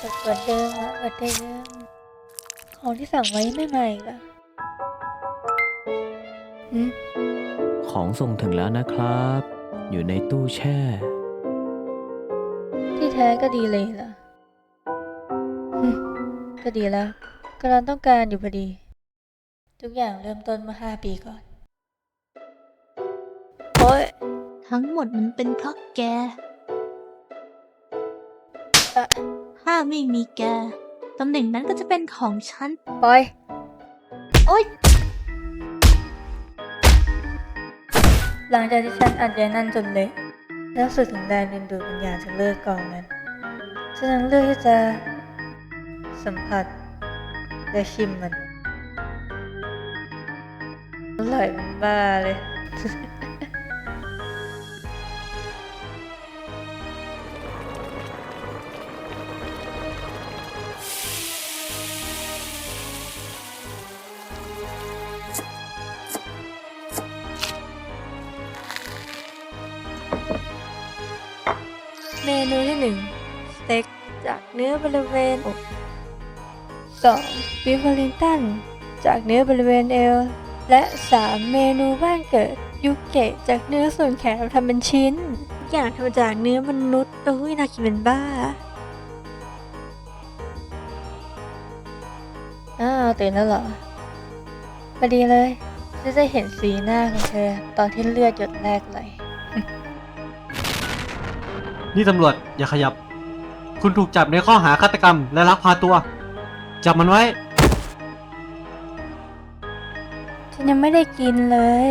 แต่เหมือนเดิมอะเหมือนเดิมของที่สั่งไว้ไม่ใหม่อีกอะอืมของส่งถึงแล้วนะครับ อยู่ในตู้แช่ ที่แท้ก็ดีเลยล่ะอืมก็ดีแล้วกำลังต้องการอยู่พอดี ทุกอย่างเริ่มต้นเมื่อห้าปีก่อน โอ๊ยทั้งหมดมันเป็นเพราะแกอะ ถ้าไม่มีแก ตำแหน่งนั้นก็จะเป็นของฉันปอย โอ๊ย หลังจากที่ฉันอัดยานั่นจนเละแล้วรู้สึกถึงแรงดึงดูดวิญญาณจากเลือดกองนั้น ฉันยังเลือกที่จะสัมผัสและชิมมันอร่อยเป็นบ้าเลย เมนูที่หนึ่งสเต็กจากเนื้อบริเวณอกสองบิฟลิงตันจากเนื้อบริเวณเอว และสามเมนูบ้านเกิด ยุเกะจากเนื้อส่วนแขนทำเป็นชิ้นทุกอย่างทำจากเนื้อมนุษย์โอ้ยน่ากินเป็นบ้า อ้าวตื่นแล้วเหรอพอดีเลยฉันจะเห็นสีหน้าของเธอ ตอนที่เลือดหยดแรกเลย นี่ตำรวจอย่าขยับ คุณถูกจับในข้อหาฆาตกรรม และลักพาตัว จับมันไว้ ฉันยังไม่ได้กินเลย